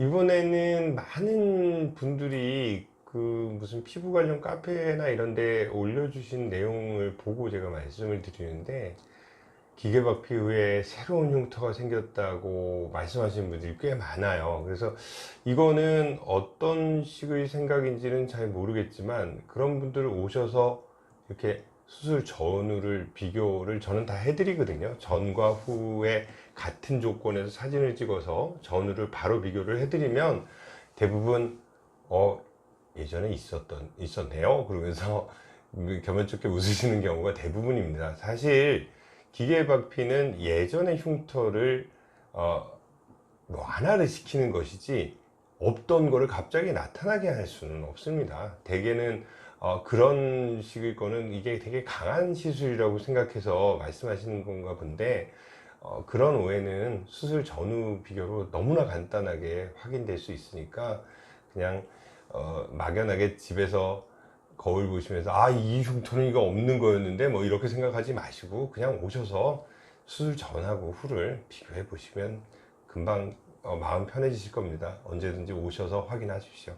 이번에는 많은 분들이 그 무슨 피부 관련 카페나 이런 데 올려주신 내용을 보고 제가 말씀을 드리는데 기계박피 후에 새로운 흉터가 생겼다고 말씀하시는 분들이 꽤 많아요. 그래서 이거는 어떤 식의 생각인지는 잘 모르겠지만 그런 분들 오셔서 이렇게 수술 전후를 비교를 저는 다 해드리거든요. 전과 후에 같은 조건에서 사진을 찍어서 전후를 바로 비교를 해드리면 대부분 어 예전에 있었던 있었네요. 그러면서 겸연쩍게 웃으시는 경우가 대부분입니다. 사실 기계박피는 예전의 흉터를 어, 뭐 완화를 시키는 것이지 없던 거를 갑자기 나타나게 할 수는 없습니다. 대개는 어, 그런 식의 거는 이게 되게 강한 시술이라고 생각해서 말씀하시는 건가 본데 어, 그런 오해는 수술 전후 비교로 너무나 간단하게 확인될 수 있으니까 그냥 어, 막연하게 집에서 거울 보시면서 아 이 흉터는 이거 없는 거였는데 뭐 이렇게 생각하지 마시고 그냥 오셔서 수술 전하고 후를 비교해 보시면 금방 어, 마음 편해지실 겁니다. 언제든지 오셔서 확인하십시오.